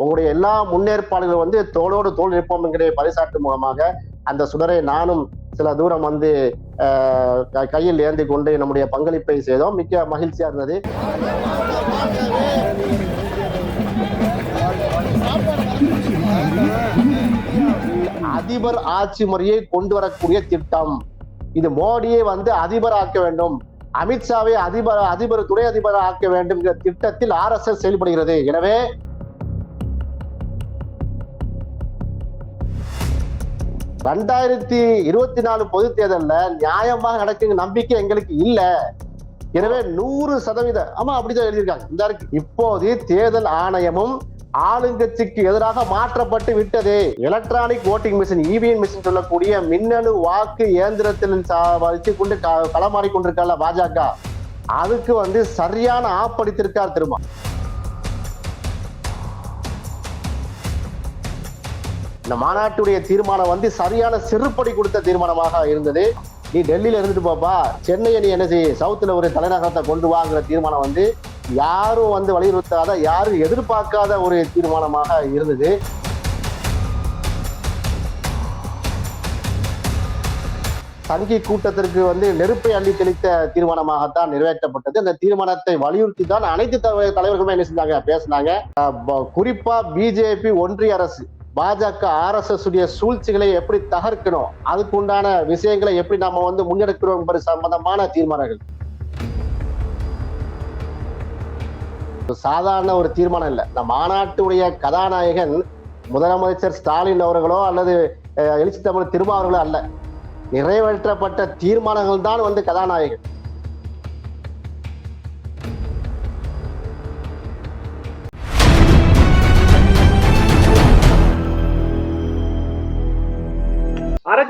உங்களுடைய எல்லா முன்னேற்பாடுகளும் வந்து தோளோடு தோல் நிற்போம் என்கிற பரிசாட்டு மூலமாக அந்த சுடரை நானும் சில தூரம் வந்து கையில் ஏந்தி கொண்டு நம்முடைய பங்களிப்பை செய்தோம். மிக்க மகிழ்ச்சியா இருந்தது. அதிபர் ஆட்சி முறையை கொண்டு வரக்கூடிய திட்டம். இது மோடியை வந்து அதிபர் ஆக்க வேண்டும். அமித்ஷாவை அதிபர் அதிபர் துணை அதிபர் ஆக்க வேண்டும் என்கிற திட்டத்தில் ஆர்எஸ்எஸ் செயல்படுகிறது. எனவே ரெண்டாயிரத்தி இருபத்தி நாலு பொது தேர்தலில் நியாயமாக நடக்குங்க நம்பிக்கை எங்களுக்கு இல்ல. எனவே நூறு சதவீத ஆமா அப்படிதான் எழுதியிருக்காங்க. இந்த இருக்கு. இப்போது தேர்தல் ஆணையமும் ஆளுங்கட்சிக்கு எதிராக மாற்றப்பட்டு விட்டது. Electronic voting machine EVM machine சொல்லக்கூடிய மின்னணு வாக்கு இயந்திரத்தில் வச்சு கொண்டு க- களமாடி கொண்டிருக்கல பாஜக. அதுக்கு வந்து சரியான ஆப்படித்திருக்கார் திரும்ப இந்த மாநாட்டுடைய தீர்மானம் வந்து சரியான செருப்படி கொடுத்த தீர்மானமாக இருந்தது. நீ டெல்லியில இருந்துட்டு போப்பா. சென்னையை நீ என்ன செய்ய சவுத்துல ஒரு தலைநகரத்தை கொண்டு வாங்குற தீர்மானம் வந்து யாரும் வந்து வலியுறுத்தாத யாரும் எதிர்பார்க்காத ஒரு தீர்மானமாக இருந்தது. சங்கி கூட்டத்திற்கு வந்து நெருப்பை அள்ளி தெளித்த தீர்மானமாகத்தான் நிறைவேற்றப்பட்டது. அந்த தீர்மானத்தை வலியுறுத்தி தான் அனைத்து தலைவர்களுமே என்ன செஞ்சாங்க? பேசினாங்க. குறிப்பா பிஜேபி ஒன்றிய அரசு பாஜக ஆர்எஸ்எஸ் உடைய சூழ்ச்சிகளை எப்படி தகர்க்கணும்? அதுக்கு உண்டான விஷயங்களை எப்படி நாம வந்து முன்னெடுக்கிறோம் என்பது சம்பந்தமான தீர்மானங்கள். சாதாரண ஒரு தீர்மானம் இல்லை. இந்த மாநாட்டுடைய கதாநாயகன் முதலமைச்சர் ஸ்டாலின் அவர்களோ அல்லது எழுச்சி தமிழ் திருமாவர்களோ அல்ல. நிறைவேற்றப்பட்ட தீர்மானங்கள் தான் வந்து கதாநாயகன்.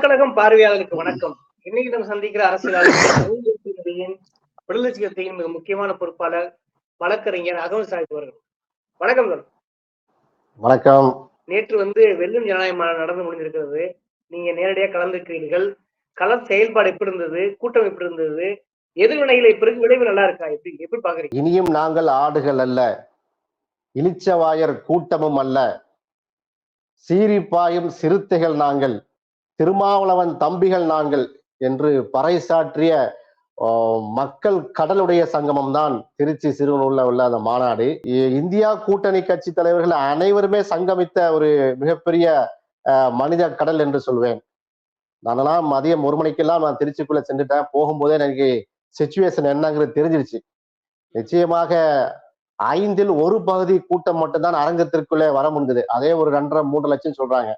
அறக்கழகம் பார்வையாளருக்கு வணக்கம். இன்னைக்கு நம்ம சந்திக்கிற அரசியலாளர் விடுதலை மிக முக்கியமான பொறுப்பாளர் வழக்கறிஞர் அகமது சாஹிப் அவர்கள். வணக்கம் சார். வணக்கம். நேற்று வந்து வெல்லும் ஜனநாயக மாநாடு நடந்து முடிந்திருக்கிறது. நீங்க நேரடியா கலந்துருக்கிறீர்கள். கள செயல்பாடு எப்படி இருந்தது? கூட்டம் எப்படி இருந்தது? எதிர்வினைகள் இப்ப இருக்கு விளைவு நல்லா இருக்கா? எப்படி எப்படி பாக்குறீங்க இனியும் நாங்கள் ஆடுகள் அல்ல இளிச்சவாயர் கூட்டமும் அல்ல சீரிப்பாயும் சிறுத்தைகள் நாங்கள். திருமாவளவன் தம்பிகள் நாங்கள் என்று பறைசாற்றிய மக்கள் கடலுடைய சங்கமம் தான் திருச்சி சிறுவனூர்ல உள்ள அந்த மாநாடு. இந்தியா கூட்டணி கட்சி தலைவர்கள் அனைவருமே சங்கமித்த ஒரு மிகப்பெரிய மனித கடல் என்று சொல்வேன். நானெல்லாம் மதியம் ஒரு மணிக்கெல்லாம் நான் திருச்சிக்குள்ள சென்றுட்டேன். போகும்போதே எனக்கு சுச்சுவேஷன் என்னங்கிறது தெரிஞ்சிருச்சு. நிச்சயமாக ஐந்தில் ஒரு பகுதி கூட்டம் மட்டும்தான் அரங்கத்திற்குள்ளே வர முடிந்தது அதே ஒரு ரெண்டரை மூன்று லட்சம் சொல்றாங்க.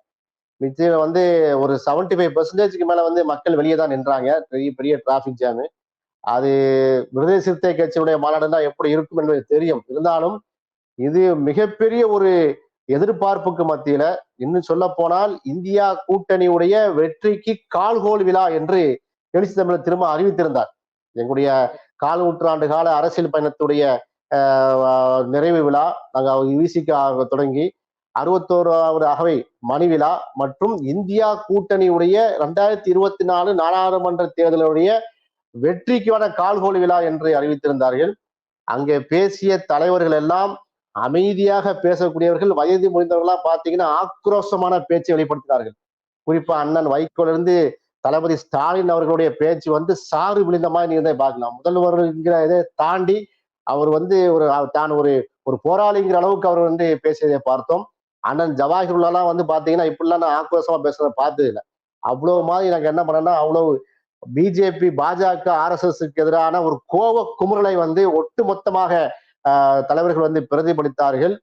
நிச்சயம் வந்து ஒரு 75% ஃபைவ் பர்சன்டேஜ்க்கு மேல வந்து மக்கள் வெளியே தான் நின்றாங்க. பெரிய பெரிய டிராஃபிக் ஜாமு அது விடுதலை சிறுத்தை கட்சியுடைய மாநாடுனா எப்படி இருக்கும் என்பது தெரியும். இருந்தாலும் இது மிகப்பெரிய ஒரு எதிர்பார்ப்புக்கு மத்தியில இன்னும் சொல்ல போனால் இந்தியா கூட்டணியுடைய வெற்றிக்கு கால்கோல் விழா என்று எழுச்சி தமிழர் திரும்ப அறிவித்திருந்தார். எங்களுடைய கால் நூற்றாண்டு கால அரசியல் பயணத்துடைய நிறைவு விழா. நாங்கள் விசிக்க தொடங்கி அறுபத்தோராவது அகவை மணி விழா மற்றும் இந்தியா கூட்டணியுடைய ரெண்டாயிரத்தி இருபத்தி நாலு நாடாளுமன்ற தேர்தலுடைய வெற்றிக்கான கால்கோல் விழா என்று அறிவித்திருந்தார்கள். அங்கே பேசிய தலைவர்கள் எல்லாம் அமைதியாக பேசக்கூடியவர்கள் வயது முடிந்தவர்களா பார்த்தீங்கன்னா ஆக்ரோஷமான பேச்சை வெளிப்படுத்தினார்கள். குறிப்பா அண்ணன் வைகோலிருந்து தளபதி ஸ்டாலின் அவர்களுடைய பேச்சு வந்து சாறு விழுந்த மாதிரி நீங்க பார்க்கலாம். முதல்வர்கிற இதை தாண்டி அவர் வந்து ஒரு தான் ஒரு ஒரு போராளிங்கிற அளவுக்கு அவர் வந்து பேசியதை பார்த்தோம். அண்ணன் ஜவாஹிருல்லாம் வந்து பார்த்தீங்கன்னா இப்படிலாம் நான் ஆக்ரோஷமாக பேசுகிறத பார்த்தது இல்லை அவ்வளோ மாதிரி எனக்கு என்ன பண்ணேன்னா அவ்வளோ பிஜேபி பாஜக ஆர்எஸ்எஸ்க்கு எதிரான ஒரு கோவ குமுறலை வந்து ஒட்டுமொத்தமாக மொத்தமாக தலைவர்கள் வந்து பிரதிபலித்தார்கள்.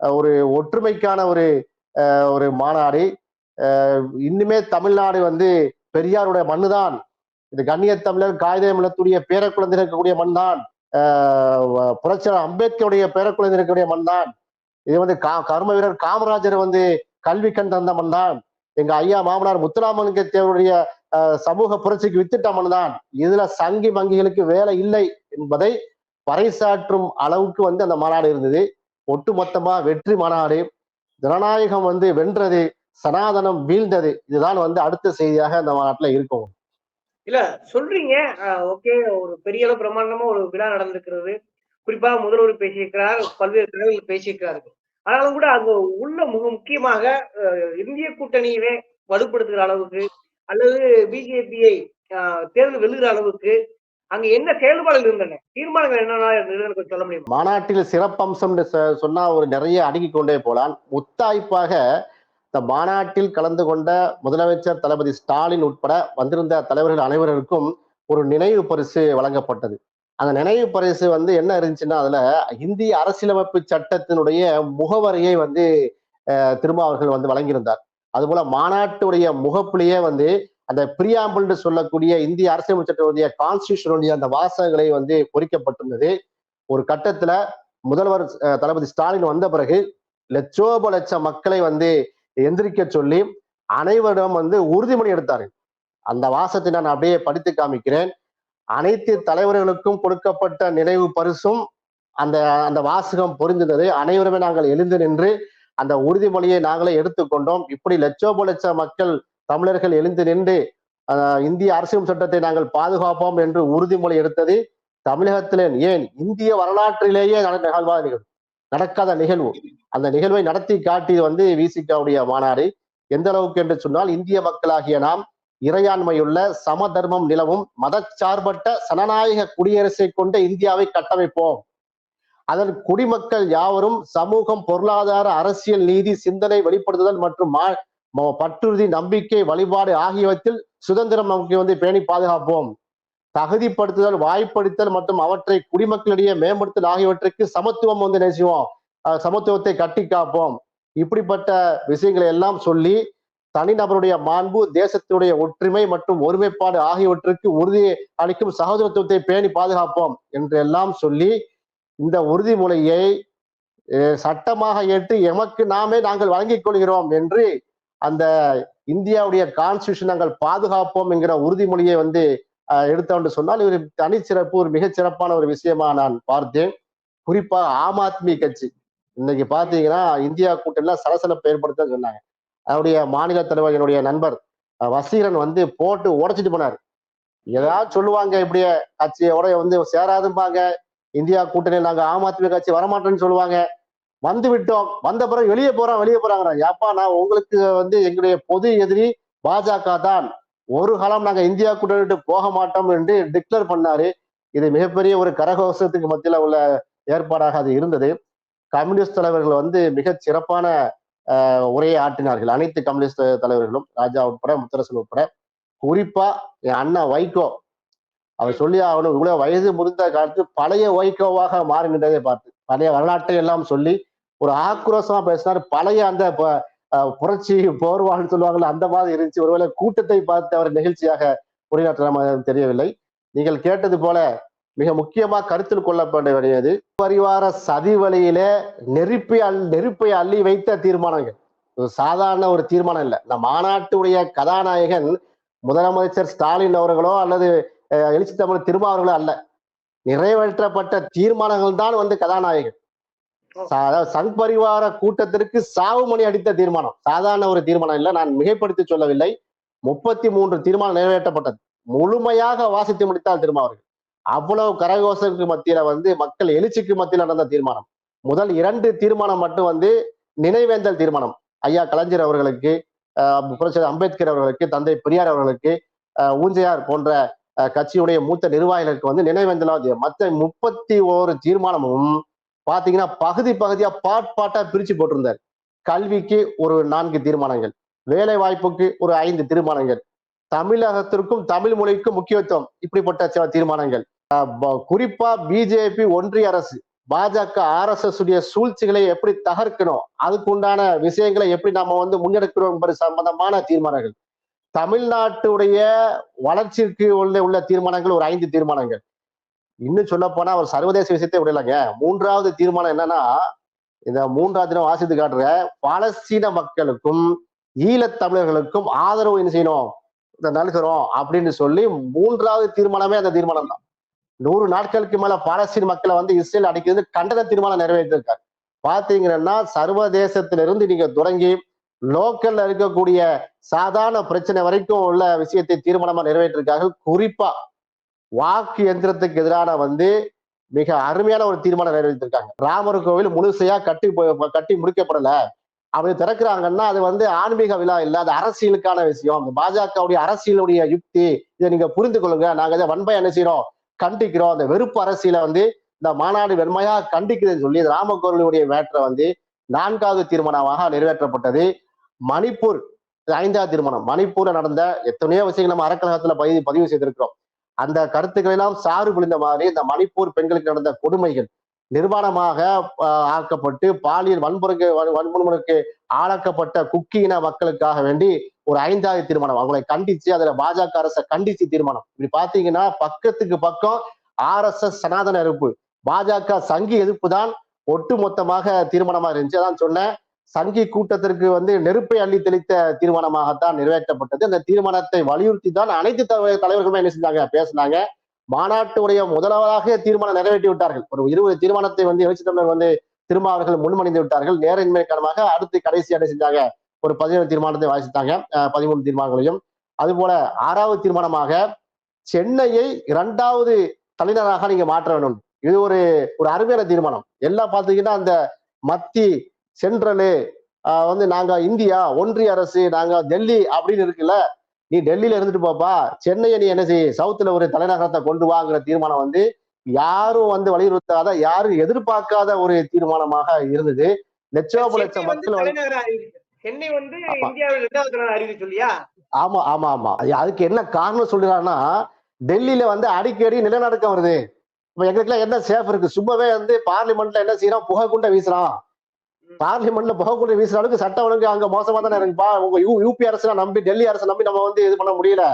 ஒரு ஒற்றுமைக்கான ஒரு ஒரு மாநாடு. இன்னுமே தமிழ்நாடு வந்து பெரியாருடைய மண்ணு தான் இது கண்ணிய தமிழர் காகிதம் இழத்துடைய பேரக்குழந்தை இருக்கக்கூடிய மண் தான் புரட்சியாளர் அம்பேத்கருடைய பேரக்குழந்தை இருக்கக்கூடிய மண் தான் இது வந்து கா கர்ம வீரர் காமராஜர் வந்து கல்வி கண் தந்தமன் தான். எங்க ஐயா மாமனார் முத்துராமலிங்க தேவருடைய சமூக புரட்சிக்கு வித்திட்டமன் தான். இதுல சங்கி வங்கிகளுக்கு வேலை இல்லை என்பதை பறைசாற்றும் அளவுக்கு வந்து அந்த மாநாடு இருந்தது. ஒட்டுமொத்தமா வெற்றி மாநாடு. ஜனநாயகம் வந்து வென்றது சனாதனம் வீழ்ந்தது. இதுதான் வந்து அடுத்த செய்தியாக அந்த மாநாட்டுல இருக்கும். இல்ல சொல்றீங்க. ஓகே ஒரு பெரிய அளவு பிரமாண்டமா ஒரு விழா நடந்திருக்கிறது. குறிப்பாக முதல்வர் பேசியிருக்கிறார் பல்வேறு தலைவர்கள் பேசியிருக்கிறார்கள். ஆனாலும் கூட அங்க உள்ள மிக முக்கியமாக இந்திய கூட்டணியவே வலுப்படுத்துகிற அளவுக்கு அல்லது பிஜேபியை தேர்தல் வெல்லுகிற அளவுக்கு அங்க என்ன செயல்பாடுகள் இருந்தன? தீர்மானங்கள் என்னென்ன கொஞ்சம் சொல்ல முடியும்? மாநாட்டில் சிறப்பம்சம் சொன்னா ஒரு நிறைய அடுக்கி கொண்டே போலாம் முத்தாய்ப்பாக இந்த மாநாட்டில் கலந்து கொண்ட முதலமைச்சர் தளபதி ஸ்டாலின் உட்பட வந்திருந்த தலைவர்கள் அனைவருக்கும் ஒரு நினைவு பரிசு வழங்கப்பட்டது. அந்த நினைவு பரிசு வந்து என்ன இருந்துச்சுன்னா அதுல இந்திய அரசியலமைப்பு சட்டத்தினுடைய முகவரியை வந்து அஹ், திருமாவர்கள் வந்து வழங்கியிருந்தார். அதுபோல மாநாட்டுடைய முகப்பிலேயே வந்து அந்த பிரியாம்பிள்னு சொல்லக்கூடிய இந்திய அரசியலமைப்பு சட்டத்துடைய கான்ஸ்டியூஷனுடைய அந்த வாசகங்களை வந்து பொறிக்கப்பட்டிருந்தது. ஒரு கட்டத்துல முதல்வர் தளபதி ஸ்டாலின் வந்த பிறகு லட்சோப லட்சம் மக்களை வந்து எந்திரிக்க சொல்லி அனைவரிடம் வந்து உறுதிமொழி எடுத்தாரு. அந்த வாசத்தை நான் அப்படியே படித்து காமிக்கிறேன். அனைத்து தலைவர்களுக்கும் கொடுக்கப்பட்ட நினைவு பரிசும் அந்த அந்த வாசகம் பொருந்தினது அனைவருமே நாங்கள் எழுந்து நின்று அந்த உறுதிமொழியை நாங்களே எடுத்துக்கொண்டோம். இப்படி லட்சோப லட்ச மக்கள் தமிழர்கள் எழுந்து நின்று இந்திய அரசியல் சட்டத்தை நாங்கள் பாதுகாப்போம் என்று உறுதிமொழி எடுத்தது. தமிழகத்திலே ஏன்? இந்திய வரலாற்றிலேயே நட- நிகழ்வாத நிகழ்வு. நடக்காத நிகழ்வு. அந்த நிகழ்வை நடத்தி காட்டியது வந்து விசிகாவுடைய மாநாடு. எந்த அளவுக்கு என்று சொன்னால் இந்திய மக்களாகிய நாம் இறையாண்மையுள்ள சமதர்மம் நிலவும் மதச்சார்பற்ற சனநாயக குடியரசை கொண்ட இந்தியாவை கட்டமைப்போம். அதன் குடிமக்கள் யாவரும் சமூகம் பொருளாதார அரசியல் நீதி சிந்தனை வெளிப்படுத்துதல் மற்றும் பற்றுறுதி நம்பிக்கை வழிபாடு ஆகியவற்றில் சுதந்திரம் நமக்கு வந்து பேணி பாதுகாப்போம். தகுதிப்படுத்துதல் வாய்ப்படுத்தல் மற்றும் அவற்றை குடிமக்களிடையே மேம்படுத்தல் ஆகியவற்றுக்கு சமத்துவம் வந்து நினைச்சுவோம் சமத்துவத்தை கட்டி காப்போம். இப்படிப்பட்ட விஷயங்களை எல்லாம் சொல்லி தனிநபருடைய மாண்பு தேசத்தினுடைய ஒற்றுமை மற்றும் ஒருமைப்பாடு ஆகியவற்றுக்கு உறுதி அளிக்கும் சகோதரத்துவத்தை பேணி பாதுகாப்போம் என்று எல்லாம் சொல்லி இந்த உறுதிமொழியை அஹ், சட்டமாக ஏற்று எமக்கு நாமே நாங்கள் வழங்கிக் கொள்கிறோம் என்று அந்த இந்தியாவுடைய கான்ஸ்டியூஷன் நாங்கள் பாதுகாப்போம் என்கிற உறுதிமொழியை வந்து அஹ், சொன்னால் இவர் தனிச்சிறப்பு ஒரு மிகச் சிறப்பான ஒரு விஷயமா நான் பார்த்தேன். குறிப்பா ஆம் ஆத்மி கட்சி. இன்னைக்கு பாத்தீங்கன்னா இந்தியா கூட்டணியில சலசலப்பை ஏற்படுத்த சொன்னாங்க. அவருடைய மாநில தலைவர் என்னுடைய நண்பர் வசீரன் வந்து போட்டு உடைச்சிட்டு போனார். ஏதாவது சொல்லுவாங்க இப்படியே கட்சியோட வந்து சேராதும்பாங்க. இந்தியா கூட்டணியில் நாங்கள் ஆம் ஆத்மி கட்சி வரமாட்டோம்னு சொல்லுவாங்க. வந்து விட்டோம். வந்த பிறகு வெளியே போறோம் வெளியே போறாங்க ஏப்பா நான் உங்களுக்கு வந்து எங்களுடைய பொது எதிரி பாஜக தான். ஒரு காலம் நாங்கள் இந்தியா கூட்டணி விட்டு போக மாட்டோம் என்று டிக்ளேர் பண்ணாரு. இது மிகப்பெரிய ஒரு கரகோஷத்துக்கு மத்தியில் உள்ள ஏற்பாடாக அது இருந்தது. கம்யூனிஸ்ட் தலைவர்கள் வந்து மிகச் சிறப்பான உரையை ஆற்றினார்கள். அனைத்து கம்யூனிஸ்ட் தலைவர்களும் ராஜா உட்பட முத்தரசன் உட்பட குறிப்பா என் அண்ணா வைகோ அவர் சொல்லி ஆகணும். இவ்வளவு வயது முடிந்த காலத்து பழைய வைகோவாக மாறி நின்றதை பார்த்து பழைய வரலாற்றை எல்லாம் சொல்லி ஒரு ஆக்ரோஷமா பேசினார். பழைய அந்த புரட்சி போர்வாள்னு சொல்லுவாங்கல்ல அந்த மாதிரி இருந்துச்சு. ஒருவேளை கூட்டத்தை பார்த்து அவர் நிகழ்ச்சியாக உரையாற்ற தெரியவில்லை. நீங்கள் கேட்டது போல மிக முக்கியமா கருத்தில் கொள்ளப்பட வேண்டியது. பரிவார சதி வழியில நெருப்பை அல் நெருப்பை அள்ளி வைத்த தீர்மானங்கள். சாதாரண ஒரு தீர்மானம் இல்லை. இந்த மாநாட்டுடைய கதாநாயகன் முதலமைச்சர் ஸ்டாலின் அவர்களோ அல்லது எழுச்சி தமிழ் திருமாவர்களோ அல்ல. நிறைவேற்றப்பட்ட தீர்மானங்கள் தான் வந்து கதாநாயகன். அதாவது சங் பரிவார கூட்டத்திற்கு சாவு மணி அடித்த தீர்மானம். சாதாரண ஒரு தீர்மானம் இல்லை. நான் மிகைப்படுத்தி சொல்லவில்லை. முப்பத்தி மூன்று தீர்மானம் நிறைவேற்றப்பட்டது. முழுமையாக வாசித்து முடித்தால் திருமாவர்கள். அவ்வளவு கரகோசத்துக்கு மத்தியில வந்து மக்கள் எழுச்சிக்கு மத்தியில் நடந்த தீர்மானம். முதல் இரண்டு தீர்மானம் மட்டும் வந்து நினைவேந்தல் தீர்மானம். ஐயா கலைஞர் அவர்களுக்கு ஆஹ் அம்பேத்கர் அவர்களுக்கு தந்தை பெரியார் அவர்களுக்கு ஆஹ் ஊஞ்சையார் போன்ற கட்சியுடைய மூத்த நிர்வாகிகளுக்கு வந்து நினைவேந்தலாவது மற்ற முப்பத்தி ஓரு தீர்மானமும் பாத்தீங்கன்னா பகுதி பகுதியா பாட் பாட்டா பிரிச்சு போட்டிருந்தார். கல்விக்கு ஒரு நான்கு தீர்மானங்கள் வேலை வாய்ப்புக்கு ஒரு ஐந்து தீர்மானங்கள் தமிழகத்திற்கும் தமிழ் மொழிக்கும் முக்கியத்துவம் இப்படிப்பட்ட சில தீர்மானங்கள். குறிப்பா பிஜேபி ஒன்றிய அரசு பாஜக ஆர்எஸ்எஸ் உடைய சூழ்ச்சிகளை எப்படி தகர்க்கணும் அதுக்கு உண்டான விஷயங்களை எப்படி நாம வந்து முன்னெடுக்கிறோம் என்பது சம்பந்தமான தீர்மானங்கள். தமிழ்நாட்டுடைய வளர்ச்சிக்கு உள்ள உள்ள தீர்மானங்கள் ஒரு ஐந்து தீர்மானங்கள். இன்னும் சொல்ல போனா ஒரு சர்வதேச விஷயத்தை விடலைங்க. மூன்றாவது தீர்மானம் என்னன்னா இந்த மூன்றாவது தினம் வாசித்து காட்டுற பாலஸ்தீன மக்களுக்கும் ஈழத் தமிழர்களுக்கும் ஆதரவு என்ன செய்யணும்? இதை நல்கிறோம் அப்படின்னு சொல்லி மூன்றாவது தீர்மானமே அந்த தீர்மானம் தான் நூறு நாட்களுக்கு மேல பாலஸ்தீன் மக்களை வந்து இஸ்ரேல் அடிக்கிறது கண்டன தீர்மானம் நிறைவேற்றிருக்காரு. பாத்தீங்கன்னா சர்வதேசத்திலிருந்து நீங்க தொடங்கி லோக்கல்ல இருக்கக்கூடிய சாதாரண பிரச்சனை வரைக்கும் உள்ள விஷயத்தை தீர்மானமா நிறைவேற்றிருக்காங்க குறிப்பா வாக்கு எந்திரத்துக்கு எதிரான வந்து மிக அருமையான ஒரு தீர்மானம் நிறைவேற்றிருக்காங்க. ராமர் கோவில் முழுசையா கட்டி கட்டி முடிக்கப்படல. அப்படி திறக்கிறாங்கன்னா அது வந்து ஆன்மீக விழா இல்லாத அது அரசியலுக்கான விஷயம். பாஜகவுடைய அரசியலுடைய யுக்தி இதை நீங்க புரிந்து கொள்ளுங்க. நாங்க இதை வன்பை என்ன செய்யறோம் கண்டிக்கிறோம். அந்த வெறுப்பு அரசியலை வந்து இந்த மாநாடு வெண்மையாக கண்டிக்கிறதுன்னு சொல்லி இந்த மேட்டரை வந்து நான்காவது தீர்மானமாக நிறைவேற்றப்பட்டது. மணிப்பூர் ஐந்தாவது தீர்மானம் மணிப்பூர்ல நடந்த எத்தனையோ விஷயங்கள் நம்ம அறக்கழகத்துல பதிவு பதிவு செய்திருக்கிறோம். அந்த கருத்துக்களை எல்லாம் சாறு விழுந்த மாதிரி இந்த மணிப்பூர் பெண்களுக்கு நடந்த கொடுமைகள் நிர்வாணமாக ஆக்கப்பட்டு பாலியல் வன்முறைக்கு வன்முறைக்கு ஆளாக்கப்பட்ட குக்கி இன மக்களுக்காக வேண்டி ஒரு ஐந்தாவது தீர்மானம். அவங்களை கண்டிச்சு அதுல பாஜக அரசை கண்டிச்சு தீர்மானம். இப்படி பாத்தீங்கன்னா பக்கத்துக்கு பக்கம் ஆர் எஸ் எஸ் சனாதன எதிர்ப்பு. பாஜக சங்கி எதிர்ப்பு தான் ஒட்டு மொத்தமாக தீர்மானமா இருந்துச்சு. அதான் சொன்னேன். சங்கி கூட்டத்திற்கு வந்து நெருப்பை அள்ளி தெளித்த தீர்மானமாகத்தான் நிறைவேற்றப்பட்டது. அந்த தீர்மானத்தை வலியுறுத்தி தான் அனைத்து தலைவர்களுமே என்ன செஞ்சாங்க? பேசினாங்க. மாநாட்டுடைய முதலாவதாக தீர்மானம் நிறைவேற்றி விட்டார்கள். ஒரு இருபது தீர்மானத்தை வந்து எழுச்சி தமிழர் வந்து திரும்ப அவர்கள் முன்மணிந்து விட்டார்கள். நேரின்மை காரணமாக அடுத்து கடைசி என்ன செஞ்சாங்க. ஒரு பதினேழு தீர்மானத்தை வாசித்தாங்க. பதிமூணு தீர்மானங்களையும். அதுபோல ஆறாவது தீர்மானமாக சென்னையை இரண்டாவது தலைநகராக நீங்க மாற்ற வேண்டும். இது ஒரு ஒரு அருமையான தீர்மானம். எல்லாம் பாத்தீங்கன்னா அந்த மத்தி சென்ட்ரலு வந்து நாங்க இந்தியா ஒன்றிய அரசு நாங்க டெல்லி அப்படின்னு இருக்குல்ல நீ டெல்லியில இருந்துட்டு போப்பா. சென்னையை நீ என்ன செய்? சவுத்துல ஒரு தலைநகரத்தை கொண்டு வாங்குற தீர்மானம் வந்து யாரும் வந்து வலியுறுத்தாத யாரும் எதிர்பார்க்காத ஒரு தீர்மானமாக இருந்தது. லட்சோப லட்சம் மக்கள் சென்னை வந்து. இந்தியாவில் இரண்டாவது அறிவிச்சு இல்லையா ஆமா ஆமா ஆமா. அது- அதுக்கு என்ன காரணம் சொல்றாங்கன்னா டெல்லியில வந்து அடிக்கடி நிலநடுக்கம் வருது. இப்ப எங்களுக்குலாம் என்ன சேஃப் இருக்கு? சும்மாவே வந்து பார்லிமெண்ட்ல என்ன செய்யறோம் புகை குண்டை வீசுறான். பார்லிமெண்ட்ல புகை குண்டை வீசுற அளவுக்கு சட்ட ஒழுங்கு அங்க மோசமா தானே இருக்குப்பா உங்க யூபி அரசு நம்பி டெல்லி அரசு நம்பி நம்ம வந்து இது பண்ண முடியல.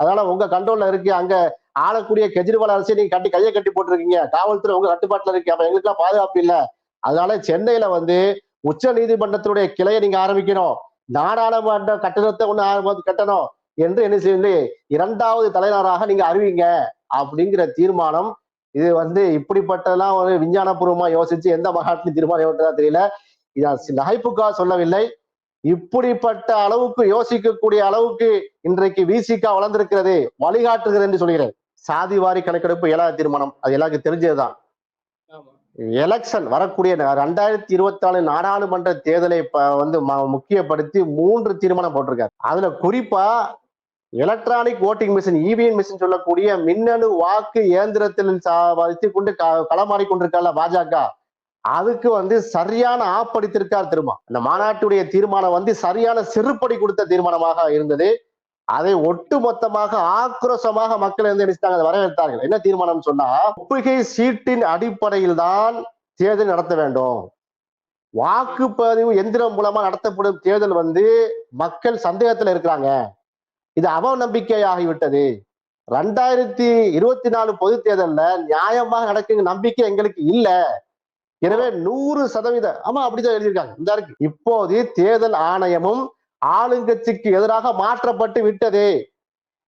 அதனால உங்க கண்ட்ரோல்ல இருக்கு. அங்க ஆளக்கூடிய கெஜ்ரிவால் அரசு நீங்க கட்டி கையை கட்டி போட்டிருக்கீங்க. காவல்துறை உங்க கட்டுப்பாட்டுல இருக்கு. அப்ப எங்களுக்குலாம் பாதுகாப்பு இல்ல. அதனால சென்னையில வந்து உச்ச நீதிமன்றத்தினுடைய கிளையை நீங்க ஆரம்பிக்கணும். நாடாளுமன்ற கட்டணத்தை ஒண்ணு ஆரம்பி- கட்டணும். என்று என்ன செய்யுது? இரண்டாவது தலைவராக நீங்க அறிவிங்க. அப்படிங்கிற தீர்மானம் இது வந்து இப்படிப்பட்டதெல்லாம் ஒரு விஞ்ஞானபூர்வமா யோசிச்சு எந்த மகாத்மா தீர்மானம் ஏற்பட்டதா தெரியல. இது நகைப்புக்காக சொல்லவில்லை. இப்படிப்பட்ட அளவுக்கு யோசிக்கக்கூடிய அளவுக்கு இன்றைக்கு விசிகா வளர்ந்திருக்கிறது. வழிகாட்டுகிறது என்று சொல்கிறேன். சாதிவாரி கணக்கெடுப்பு ஏழாவது தீர்மானம். அது எல்லாருக்கும் தெரிஞ்சதுதான். எலெக்ஷன் வரக்கூடிய ரெண்டாயிரத்தி இருபத்தி நாலு நாடாளுமன்ற தேர்தலை வந்து ம- முக்கியப்படுத்தி மூன்று தீர்மானம் போட்டிருக்காரு. அதுல குறிப்பா electronic voting machine EVM machine சொல்லக்கூடிய மின்னணு வாக்கு இயந்திரத்தில் வைத்துக் கொண்டு க- களமாடிக் கொண்டிருக்கால பாஜக. அதுக்கு வந்து சரியான ஆப்படித்திருக்கார் திரும்ப. இந்த மாநாட்டுடைய தீர்மானம் வந்து சரியான செருப்படி கொடுத்த தீர்மானமாக இருந்தது. அதை ஒட்டு மொத்தமாக ஆக்ரோஷமாக மக்கள் வந்து நினைச்சாங்க அதை வரவேற்றார்கள். என்ன தீர்மானம் சொன்னா ஒப்புகை சீட்டின் அடிப்படையில் தான் தேர்தல் நடத்த வேண்டும். வாக்குப்பதிவு எந்திரம் மூலமா நடத்தப்படும் தேர்தல் வந்து மக்கள் சந்தேகத்துல இருக்கிறாங்க. இது அவநம்பிக்கை ஆகிவிட்டது ரெண்டாயிரத்தி இருபத்தி நாலு பொது தேர்தல்ல நியாயமாக நடக்குங்க நம்பிக்கை எங்களுக்கு இல்ல. எனவே நூறு சதவீதம். ஆமா அப்படிதான் எழுதியிருக்காங்க. இந்த இருக்கு. இப்போது தேர்தல் ஆணையமும் ஆளுங்கட்சிக்கு எதிராக மாற்றப்பட்டு விட்டது.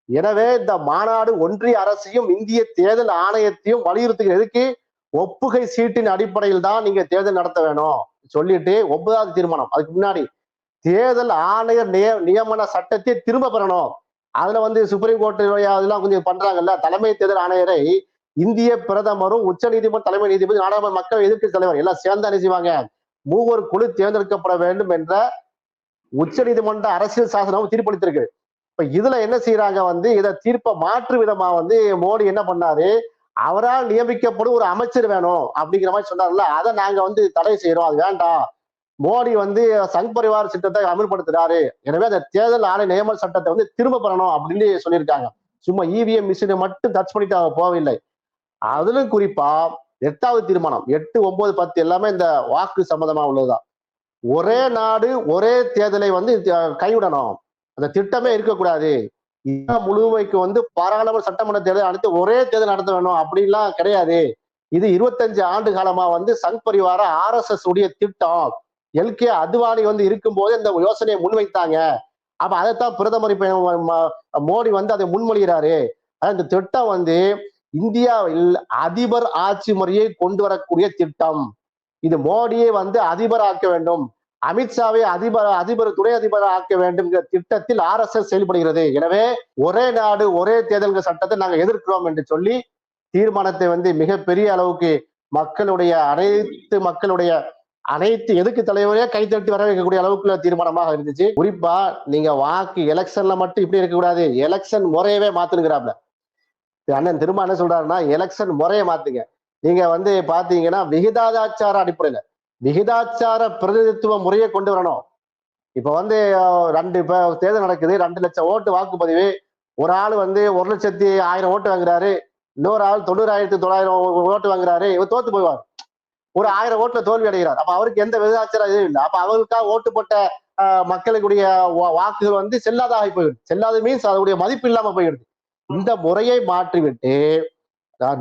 எனவே இந்த மாநாடு ஒன்றிய அரசையும் இந்திய தேர்தல் ஆணையத்தையும் வலியுறுத்துகிற எதுக்கு? ஒப்புகை சீட்டின் அடிப்படையில் தான் நீங்க தேர்தல் நடத்த வேணும். சொல்லிட்டு ஒன்பதாவது தீர்மானம். அதுக்கு முன்னாடி தேர்தல் ஆணையர் நிய- நியமன சட்டத்தை திரும்ப பெறணும். அதுல வந்து சுப்ரீம் கோர்ட் அதெல்லாம் கொஞ்சம் பண்றாங்கல்ல. தலைமை தேர்தல் ஆணையரை இந்திய பிரதமரும் உச்ச நீதிமன்ற தலைமை நீதிபதி நாடாளுமன்ற மக்கள் எதிர்க்கட்சி தலைவர் எல்லாம் சேர்ந்து அணி செய்வாங்க? மூவர் குழு தேர்ந்தெடுக்கப்பட வேண்டும் என்ற உச்ச நீதிமன்ற அரசியல் சாசனம் தீர்ப்பளித்திருக்கு. இப்ப இதுல என்ன செய்யறாங்க வந்து இதை தீர்ப்பை மாற்று விதமா வந்து மோடி என்ன பண்ணாரு? அவரால் நியமிக்கப்படும் ஒரு அமைச்சர் வேணும் அப்படிங்கிற மாதிரி சொன்னார்ல அதை நாங்க வந்து தடை செய்யறோம் அது வேண்டாம். மோடி வந்து சங் பரிவார் சட்டத்தை அமல்படுத்துறாரு. எனவே அந்த தேர்தல் ஆணைய நியமன சட்டத்தை வந்து திரும்ப பெறணும் அப்படின்னு சொல்லியிருக்காங்க. சும்மா இவிஎம் மிஷினை மட்டும் டச் பண்ணிட்டு அவங்க போகவில்லை. அதிலும் குறிப்பா எட்டாவது தீர்மானம் எட்டு ஒன்பது பத்து எல்லாமே இந்த வாக்கு சம்பந்தமா உள்ளதுதான். ஒரே நாடு ஒரே தேர்தலை வந்து கைவிடணும். அந்த திட்டமே இருக்கக்கூடாது. இந்தியா முழுமைக்கு வந்து பாராளுமன்ற சட்டமன்ற தேர்தல் அனைத்து ஒரே தேர்தல் நடத்த வேணும். அப்படின்லாம் கிடையாது. இது இருபத்தஞ்சு ஆண்டு காலமா வந்து சங் பரிவார ஆர்எஸ்எஸ் உடைய திட்டம். எல்கே அத்வானி வந்து இருக்கும்போது இந்த யோசனையை முன்வைத்தாங்க. அப்ப அதைத்தான் பிரதமர் இப்ப மோடி வந்து அதை முன்மொழிகிறாரு. அதான் இந்த திட்டம் வந்து இந்தியாவில் அதிபர் ஆட்சி முறையை கொண்டு வரக்கூடிய திட்டம். இது மோடியை வந்து அதிபர் ஆக்க வேண்டும் அமித்ஷாவை அதிபர் அதிபர் துணை அதிபர் ஆக்க வேண்டும் என்கிற திட்டத்தில் ஆர் எஸ் எஸ் செயல்படுகிறது. எனவே ஒரே நாடு ஒரே தேர்தல் சட்டத்தை நாங்க எதிர்க்கிறோம் என்று சொல்லி தீர்மானத்தை வந்து மிகப்பெரிய அளவுக்கு மக்களுடைய அனைத்து மக்களுடைய அனைத்து எதுக்கு தலைவரையே கைத்தட்டி வர வைக்கக்கூடிய அளவுக்குள்ள தீர்மானமாக இருந்துச்சு. குறிப்பா நீங்க வாக்கு எலெக்ஷன்ல மட்டும் இப்படி இருக்கக்கூடாது எலெக்ஷன் முறையவே மாத்துனுங்கிறாப்ல. அண்ணன் திரும்ப என்ன சொல்றாருன்னா எலெக்ஷன் முறையை மாத்துங்க. நீங்க வந்து பாத்தீங்கன்னா விகிதாச்சார அடிப்படையில விகிதாச்சார பிரதிநிதித்துவ முறையை கொண்டு வரணும். இப்ப வந்து ரெண்டு இப்ப தேர்தல் நடக்குது ரெண்டு லட்சம் ஓட்டு வாக்குப்பதிவு ஒரு ஆள் வந்து ஒரு லட்சத்தி ஆயிரம் ஓட்டு வாங்குறாரு இன்னொரு ஆள் தொண்ணூறாயிரத்தி தொள்ளாயிரம் ஓட்டு வாங்குறாரு இவர் தோத்து போய்வார் ஒரு ஆயிரம் ஓட்டுல தோல்வி அடைகிறார். அப்ப அவருக்கு எந்த விகிதாச்சாரம் இதுவும் இல்லை. அப்ப அவருக்காக ஓட்டு போட்ட அஹ், மக்களுடைய வாக்குகள் வந்து செல்லாதாக போயிடுது. செல்லாத மீன்ஸ் அதனுடைய மதிப்பு இல்லாம போயிடுது. இந்த முறையை மாற்றிவிட்டு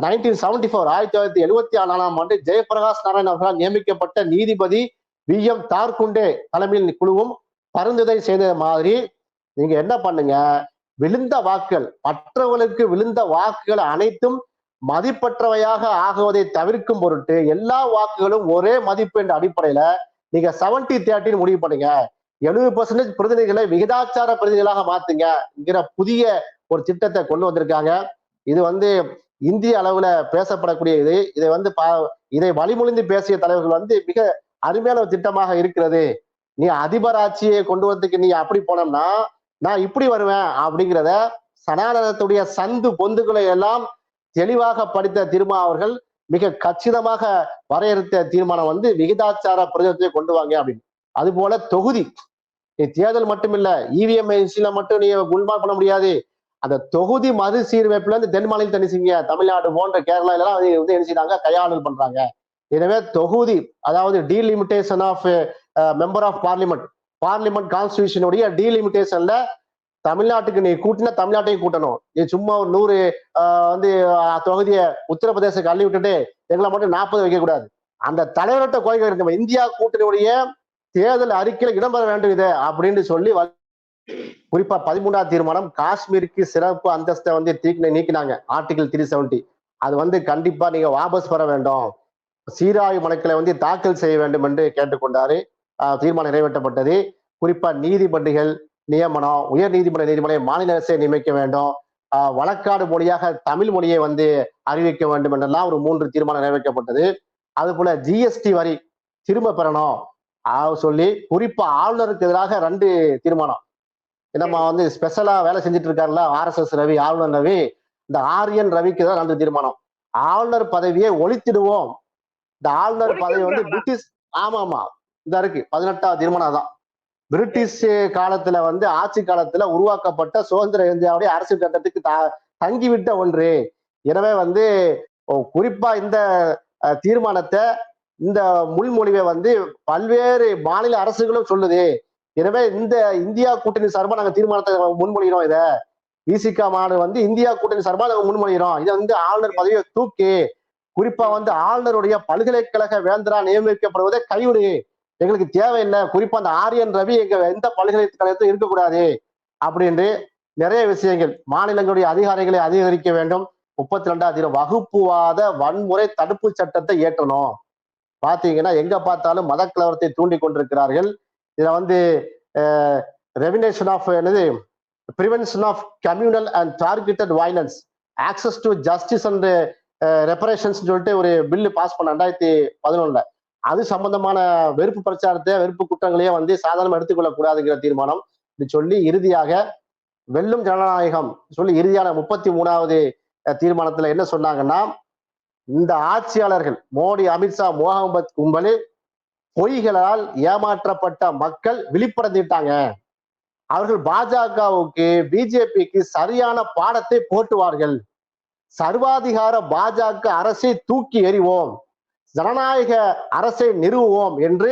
நைன்டீன் செவன்டி ஃபோர் ஆயிரத்தி தொள்ளாயிரத்தி எழுபத்தி நாலாம் ஆண்டு ஜெயபிரகாஷ் நாராயண் அவர்களால் நியமிக்கப்பட்ட நீதிபதி வி. எம். தார்குண்டே தலைமையில் குழுவும் பரிந்துரை செய்த மாதிரி நீங்க என்ன பண்ணுங்க? விழுந்த வாக்குகள் மற்றவர்களுக்கு விழுந்த வாக்குகள் அனைத்தும் மதிப்பற்றவையாக ஆகுவதை தவிர்க்கும் பொருட்டு எல்லா வாக்குகளும் ஒரே மதிப்பு என்ற அடிப்படையில நீங்க செவன்டி தேர்ட்டின்னு முடிவு பண்ணுங்க. எழுபது பர்சன்டேஜ் பிரதிநிதிகளை விகிதாச்சார பிரதிநிதிகளாக என்கிற புதிய ஒரு திட்டத்தை கொண்டு வந்திருக்காங்க. இது வந்து இந்திய அளவுல பேசப்படக்கூடிய இது இதை வந்து பா- இதை வழிமொழிந்து பேசிய தலைவர்கள் வந்து மிக அருமையான ஒரு திட்டமாக இருக்கிறது. நீ அதிபர் ஆட்சியை கொண்டு வரதுக்கு நீ அப்படி போனோம்னா நான் இப்படி வருவேன் அப்படிங்கிறத சனாதனத்துடைய சந்து பொந்துகளை எல்லாம் தெளிவாக படித்த திருமா அவர்கள் மிக கச்சிதமாக வரையறுத்த தீர்மானம் வந்து விகிதாச்சார பிரதிநிதித்துவத்தை கொண்டு வாங்க அப்படின்னு. அது போல தொகுதி. நீ தேர்தல் மட்டும் இல்ல இவிஎம் மட்டும் நீ குல்மால் பண்ண முடியாது. அந்த தொகுதி மறுசீர்மைப்புல இந்த தென் மாநில தனிசிங்க தமிழ்நாடு போன்ற கேரளா எல்லாம் வந்து வந்து என்ன செய்யறாங்க கையாளல் பண்றாங்க. எனவே தொகுதி அதாவது delimitation of member of parliament parliament கான்ஸ்டியூஷனுடைய டீலிமிட்டேஷன்ல தமிழ்நாட்டுக்கு நீ கூட்டினா தமிழ்நாட்டையும் கூட்டணும். நீ சும்மா ஒரு நூறு வந்து தொகுதியை உத்தரப்பிரதேச அள்ளி விட்டுட்டு எங்களை மட்டும் நாற்பது வைக்க கூடாது. அந்த தலைவர்கிட்ட கோரிக்கை இருக்கு. இந்தியா கூட்டணியுடைய தேர்தல் அறிக்கையில இடம்பெற வேண்டும் இது அப்படின்னு சொல்லி குறிப்பா பதிமூன்றாம் தீர்மானம் காஷ்மீருக்கு சிறப்பு அந்தஸ்தை வந்து தீக்கு நீக்கினாங்க. ஆர்டிகல் த்ரீ செவன்டி அது வந்து கண்டிப்பா நீங்க வாபஸ் பெற வேண்டும். சீராய்வு மனுக்களை வந்து தாக்கல் செய்ய வேண்டும் என்று கேட்டுக்கொண்டாரு. தீர்மானம் நிறைவேற்றப்பட்டது. குறிப்பா நீதிபதிகள் நியமனம் உயர் நீதிமன்ற நீதிமன்ற மாநில அரசை நியமிக்க வேண்டும். ஆஹ் வழக்காடு மொழியாக தமிழ் மொழியை வந்து அறிவிக்க வேண்டும் என்றெல்லாம் ஒரு மூன்று தீர்மானம் நிறைவேற்றப்பட்டது. அது போல ஜிஎஸ்டி வரி திரும்ப பெறணும். ஆஹ் சொல்லி குறிப்பா ஆளுநருக்கு எதிராக ரெண்டு தீர்மானம். நம்ம வந்து ஸ்பெஷலா வேலை செஞ்சுட்டு இருக்காருல்ல ஆர்எஸ்எஸ் ரவி ஆளுநர் ரவி இந்த ஆரியன் ரவிக்கு தான் ரெண்டு தீர்மானம். ஆளுநர் பதவியை ஒழித்திடுவோம். இந்த ஆளுநர் பதவி வந்து பிரிட்டிஷ் ஆமா ஆமா இந்த இருக்கு பதினெட்டாவது தீர்மானம் தான் பிரிட்டிஷ் காலத்துல வந்து ஆட்சி காலத்துல உருவாக்கப்பட்ட சுதந்திர இந்தியாவுடைய அரசியல் சட்டத்துக்கு த- தங்கிவிட்ட ஒன்று. எனவே வந்து குறிப்பா இந்த தீர்மானத்தை இந்த முன்மொழிவை வந்து பல்வேறு மாநில அரசுகளும் சொல்லுது. எனவே இந்த இந்தியா கூட்டணி சார்பாக நாங்க தீர்மானத்தை முன்மொழிகிறோம் இதை. விசிகா மாடு வந்து இந்தியா கூட்டணி சார்பாக நாங்கள் முன்மொழிகிறோம். இதை வந்து ஆளுநர் பதவியை தூக்கி குறிப்பா வந்து ஆளுநருடைய பல்கலைக்கழக வேந்தரா நியமிக்கப்படுவதை கைவிடு எங்களுக்கு தேவையில்லை. குறிப்பா அந்த ஆரியன் ரவி எங்க எந்த பல்கலைக்கழகத்தில் இருக்கக்கூடாது அப்படின்று நிறைய விஷயங்கள். மாநிலங்களுடைய அதிகாரிகளை அதிகரிக்க வேண்டும். முப்பத்தி ரெண்டாம் தேதி வகுப்புவாத வன்முறை தடுப்பு சட்டத்தை ஏற்றணும் பாத்தீங்கன்னா எங்க பார்த்தாலும் மத கலவரத்தை தூண்டி கொண்டிருக்கிறார்கள். இதை வந்து ரெவினேஷன் ஆஃப் என்னது? Prevention of communal and targeted violence access to justice and reparations சொல்லிட்டு ஒரு பில்லு பாஸ் பண்ண ரெண்டாயிரத்தி பதினொன்னுல. அது சம்பந்தமான வெறுப்பு பிரச்சாரத்தை வெறுப்பு குற்றங்களையே வந்து சாதாரணமாக எடுத்துக்கொள்ள கூடாதுங்கிற தீர்மானம். இது சொல்லி இறுதியாக வெல்லும் ஜனநாயகம் சொல்லி இறுதியான முப்பத்தி மூணாவது தீர்மானத்தில் தீர்மானத்துல என்ன சொன்னாங்கன்னா இந்த ஆட்சியாளர்கள் மோடி அமித்ஷா மோகம்பத் கும்பலு பொய்களால் ஏமாற்றப்பட்ட மக்கள் விழிப்படைந்துட்டாங்க. அவர்கள் பாஜகவுக்கு பிஜேபிக்கு சரியான பாடத்தை போட்டுவார்கள். சர்வாதிகார பாஜக அரசை தூக்கி எறிவோம். ஜனநாயக அரசை நிறுவுவோம் என்று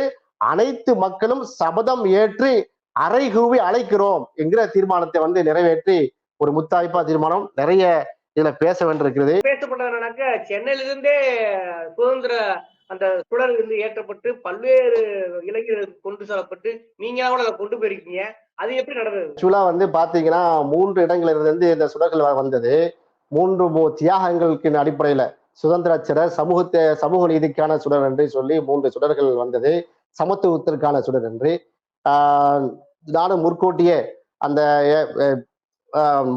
அனைத்து மக்களும் சபதம் ஏற்றி அறைகூவி அழைக்கிறோம் என்கிற தீர்மானத்தை வந்து நிறைவேற்றி ஒரு முத்தாய்ப்பா தீர்மானம் நிறைய இதுல பேச வேண்டியிருக்கிறது. பேசப்பட்டதுனாக்க சென்னையிலிருந்தே சுதந்திர அந்த சுடர் இருந்து ஏற்றப்பட்டு பல்வேறு இளைஞர்களுக்கு கொண்டு செல்லப்பட்டு நீங்க கூட அதை கொண்டு போயிருக்கீங்க. அது எப்படி நடந்தது? ஆக்சுவலா வந்து பாத்தீங்கன்னா மூன்று இடங்களில் இருந்து இந்த சுடர்கள் வந்தது. மூன்று மூ- தியாகங்களுக்கு அடிப்படையில சுதந்திர சிறர் சமூகத்தை சமூக நீதிக்கான சுடர் என்று சொல்லி மூன்று சுடர்கள் வந்தது. சமத்துவத்திற்கான சுடர் என்று. நானும் முற்கூட்டியே அந்த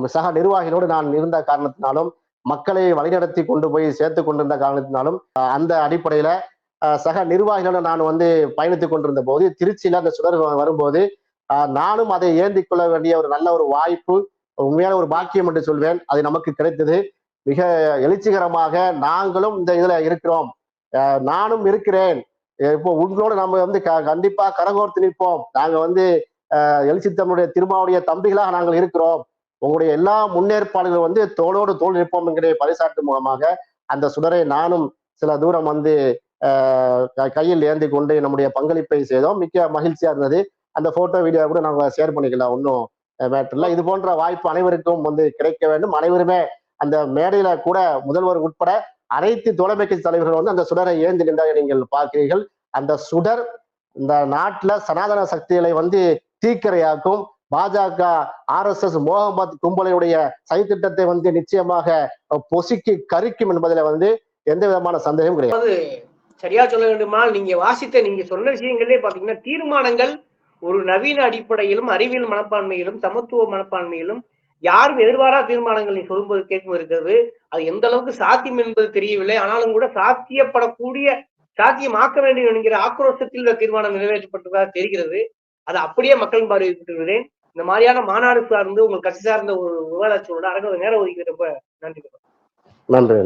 சக நிர்வாகிகளோடு நான் இருந்த காரணத்தினாலும் மக்களை வழிநடத்தி கொண்டு போய் சேர்த்து கொண்டிருந்த காரணத்தினாலும் அந்த அடிப்படையில சக நிர்வாகிகளோட நான் வந்து பயணித்துக் கொண்டிருந்த போது திருச்சியில அந்த சுடர் வரும்போது நானும் அதை ஏந்தி கொள்ள வேண்டிய ஒரு நல்ல ஒரு வாய்ப்பு உண்மையான ஒரு பாக்கியம் என்று சொல்வேன். அது நமக்கு கிடைத்தது. மிக எழுச்சிகரமாக நாங்களும் இந்த இதுல இருக்கிறோம். அஹ், நானும் இருக்கிறேன். இப்போ உங்களோட நம்ம வந்து க- கண்டிப்பா கரகோர்த்து நிற்போம். நாங்க வந்து எழுச்சி தமிழுடைய திருமாவுடைய தம்பிகளாக நாங்கள் இருக்கிறோம். உங்களுடைய எல்லா முன்னேற்பாடுகள் வந்து தோளோடு தோல் நிற்போம் என்கிற பரிசாட்டு மூலமாக அந்த சுடரை நானும் சில தூரம் வந்து க- கையில் ஏந்தி கொண்டு நம்முடைய பங்களிப்பை செய்தோம். மிக்க மகிழ்ச்சியா இருந்தது. அந்த போட்டோ வீடியோ கூட நாங்கள் ஷேர் பண்ணிக்கலாம். ஒன்றும் மேட்டர் இல்லை. இது போன்ற வாய்ப்பு அனைவருக்கும் வந்து கிடைக்க வேண்டும். அனைவருமே அந்த மேடையில கூட முதல்வர் உட்பட அனைத்து தொலைமைக்கு தலைவர்கள் வந்து அந்த சுடரை ஏந்தி நின்றாக நீங்கள் பார்க்கிறீர்கள். அந்த சுடர் இந்த நாட்டில் சனாதன சக்திகளை வந்து தீக்கரையாக்கும் பாஜக ஆர் எஸ் எஸ் மோகபாத் கும்பலையுடைய சதித்திட்டத்தை வந்து நிச்சயமாக பொசுக்கி கரிக்கும் என்பதில் வந்து எந்த விதமான சந்தேகம் கிடையாது. சரியா சொல்ல வேண்டுமானால் நீங்க வாசித்த நீங்க சொன்ன விஷயங்களே பாத்தீங்கன்னா தீர்மானங்கள் ஒரு நவீன அடிப்படையிலும் அறிவியல் மனப்பான்மையிலும் சமத்துவ மனப்பான்மையிலும் யாரும் எதிர்பாரா தீர்மானங்கள் நீ சொல்லும்போது கேட்கும் இருக்கிறது. அது எந்த அளவுக்கு சாத்தியம் என்பது தெரியவில்லை. ஆனாலும் கூட சாத்தியப்படக்கூடிய சாத்தியம் ஆக்க வேண்டும் என்கிற ஆக்ரோஷத்தில் தீர்மானம் நிறைவேற்றப்பட்டதாக தெரிகிறது. அது அப்படியே மக்களின் பார்வையிட்டிருக்கிறேன் இந்த மாதிரியான மாநாடு சார்ந்து உங்கள் கட்சி சார்ந்த ஒரு விவாதத்தோட அரங்க நேரம் ஒதுக்கிறப்ப நன்றி நன்றி.